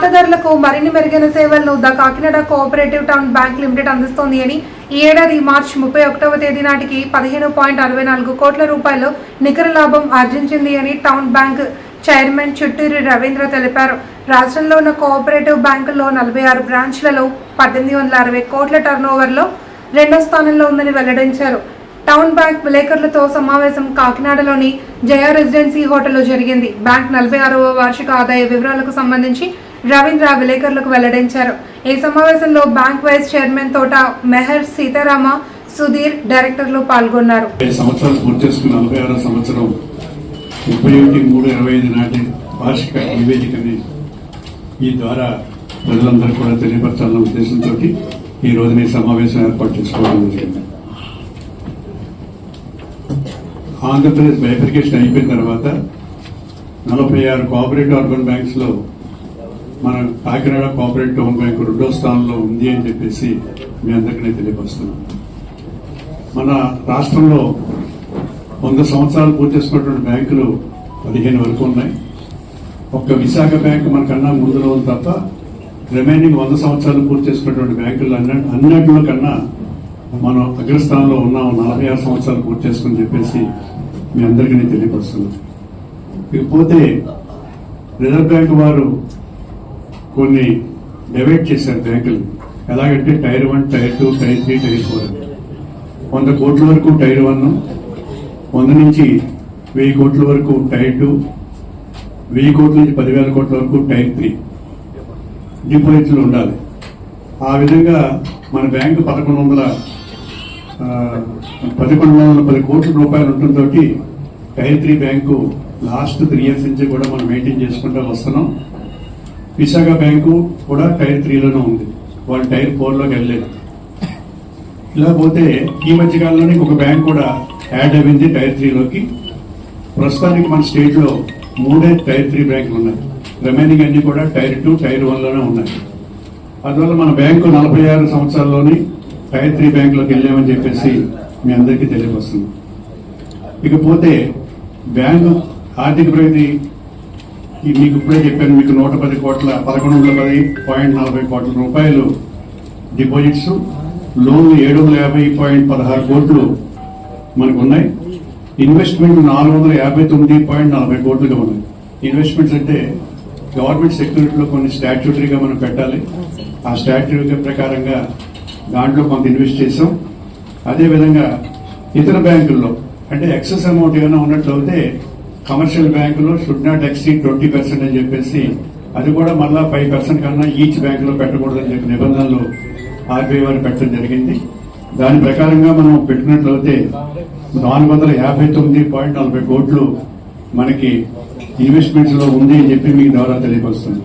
ఖాతాదారులకు మరిన్ని మెరుగైన సేవలను the Kakinada cooperative town bank limited అందిస్తోంది అని ఈ ఏడాది మార్చి ముప్పై ఒకటవ తేదీ నాటికి పదిహేను పాయింట్ అరవై నాలుగు కోట్ల రూపాయలు నికర లాభం ఆర్జించింది అని town bank chairman Chutturi Ravindra తెలిపారు. రాష్ట్రంలో ఉన్న కోఆపరేటివ్ బ్యాంకుల్లో నలభై ఆరు బ్రాంచ్లలో పద్దెనిమిది వందల అరవై కోట్ల టర్నోవర్లో రెండో స్థానంలో ఉందని వెల్లడించారు. టౌన్ బ్యాంక్ విలేకరులతో సమావేశం కాకినాడలోని జయా రెసిడెన్సీ హోటల్లో జరిగింది. బ్యాంక్ నలభై ఆరవ వార్షిక ఆదాయ వివరాలకు సంబంధించి రవీంద్ర విలేకరులకు వెల్లడించారు. ఈ సమావేశంలో బ్యాంక్ వైస్ చైర్మన్ తోట మెహర్ సీతారామ సుధీర్ డైరెక్టర్లు పాల్గొన్నారు. సంవత్సరం పూర్తి చేసుకున్న నలభై ఆరో సంవత్సరం ముప్పై ఒకటి మూడు ఇరవై ఐదు నాటి వార్షిక నివేదికని ఈ ద్వారా ప్రజలందరూ కూడా తెలియపరచాలన్న ఉద్దేశంతో ఈ రోజున సమావేశం ఏర్పాటు చేసుకోవడం జరిగింది. ఆంధ్రప్రదేశ్ బైఫికేషన్ అయిపోయిన తర్వాత నలభై ఆరు కోఆపరేటివ్ అర్బన్ బ్యాంక్స్లో మన కాకినాడ కోఆపరేటివ్ హోమ్ బ్యాంక్ రెండో స్థానంలో ఉంది అని చెప్పేసి మీ అందరికీ తెలియపరుస్తున్నాం మన రాష్ట్రంలో వంద సంవత్సరాలు పూర్తి చేసుకున్నటువంటి బ్యాంకులు పదిహేను వరకు ఉన్నాయి. ఒక్క విశాఖ బ్యాంక్ మనకన్నా ముందులో ఉంది తప్ప రిమైనింగ్ వంద సంవత్సరాలు పూర్తి చేసుకున్నటువంటి బ్యాంకులు అన్న అన్నింటిలో కన్నా మనం అగ్రస్థానంలో ఉన్నాం. నలభై ఆరు సంవత్సరాలు పూర్తి చేసుకుని చెప్పేసి మీ అందరికీ తెలియపరుస్తున్నాం ఇకపోతే రిజర్వ్ బ్యాంక్ వారు కొన్ని డివైడ్ చేశారు బ్యాంకులు. ఎలాగంటే tier one tier two tier three tier four. వంద కోట్ల వరకు టైర్ వన్ వంద నుంచి వెయ్యి కోట్ల వరకు టైర్ టూ వెయ్యి కోట్ల నుంచి పదివేల కోట్ల వరకు టైర్ త్రీ. డిపాజిట్లు ఉండాలి. ఆ విధంగా మన బ్యాంకు పదకొండు వందల పదకొండు వందల పది కోట్ల రూపాయలు ఉండటంతో tier three bank last three years నుంచి కూడా మనం మెయింటైన్ చేసుకుంటూ వస్తున్నాం. విశాఖ బ్యాంకు కూడా టైర్ త్రీలోనే ఉంది. వాళ్ళు టైర్ ఫోర్లోకి వెళ్ళలేదు. ఇలా పోతే ఈ మధ్య కాలంలోనే ఒక బ్యాంక్ కూడా యాడ్ అయింది టైర్ త్రీలోకి. ప్రస్తుతానికి మన స్టేట్లో మూడే టైర్ త్రీ బ్యాంకులు ఉన్నాయి. రిమైనింగ్ అన్ని కూడా టైర్ టూ టైర్ వన్లోనే ఉన్నాయి. అందువల్ల మన బ్యాంకు నలభై ఆరు సంవత్సరాల్లోని టైర్ త్రీ బ్యాంకులోకి వెళ్ళామని చెప్పేసి మీ అందరికీ తెలియవస్తుంది ఇకపోతే బ్యాంకు ఆర్థిక ప్రగతి మీకు ఇప్పుడే చెప్పాను మీకు నూట పది కోట్ల పదకొండు వందల పది పాయింట్ నలభై కోట్ల రూపాయలు డిపాజిట్స్ లోన్లు ఏడు వందల యాభై పాయింట్ పదహారు కోట్లు మనకు ఉన్నాయి ఇన్వెస్ట్మెంట్ నాలుగు వందల యాభై తొమ్మిది పాయింట్ నలభై కోట్లుగా ఉన్నాయి. ఇన్వెస్ట్మెంట్స్ అంటే గవర్నమెంట్ సెక్యూరిటీలో కొన్ని స్టాట్యూటరీగా మనం పెట్టాలి. ఆ స్టాట్యూటరీ ప్రకారంగా దాంట్లో కొంత ఇన్వెస్ట్ చేసాం. అదేవిధంగా ఇతర బ్యాంకుల్లో అంటే ఎక్సెస్ అమౌంట్ ఏమైనా ఉన్నట్లయితే కమర్షియల్ బ్యాంకులో should not exceed twenty percent అని చెప్పేసి అది కూడా మళ్ళా ఫైవ్ పర్సెంట్ కన్నా ఈచ్ బ్యాంకులో పెట్టకూడదని చెప్పి నిబంధనలు ఆర్బీఐ వారు పెట్టడం జరిగింది. దాని ప్రకారంగా మనం పెట్టినట్లయితే నాలుగు వందల యాభై తొమ్మిది పాయింట్ నలభై కోట్లు మనకి ఇన్వెస్ట్మెంట్స్లో ఉంది అని చెప్పి మీకు ద్వారా తెలియపరుస్తుంది.